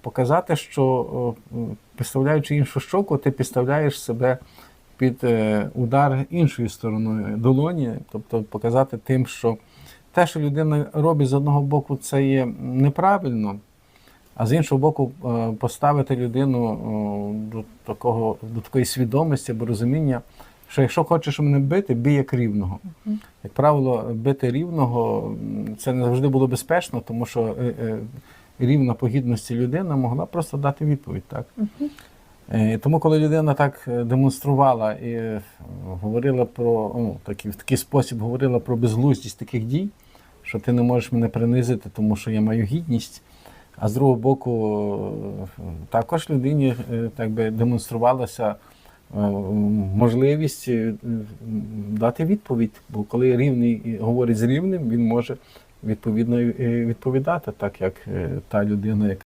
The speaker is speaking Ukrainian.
показати, що підставляючи іншу щоку, ти підставляєш себе під е, удар іншою стороною долоні, тобто показати тим, що те, що людина робить з одного боку, це є неправильно, а з іншого боку, е, поставити людину до такого до такої свідомості або розуміння, що якщо хочеш мене бити, бій як рівного. Як правило, бити рівного це не завжди було безпечно, тому що е, рівна по гідності людина могла просто дати відповідь. Так? І Тому, коли людина так е, демонструвала і е, говорила про ну, такий, в такий спосіб говорила про безглуздість таких дій, що ти не можеш мене принизити, тому що я маю гідність. А з другого боку, також людині так би демонструвалася можливість дати відповідь. Бо коли рівний говорить з рівним, він може відповідно відповідати, так як е, та людина, яка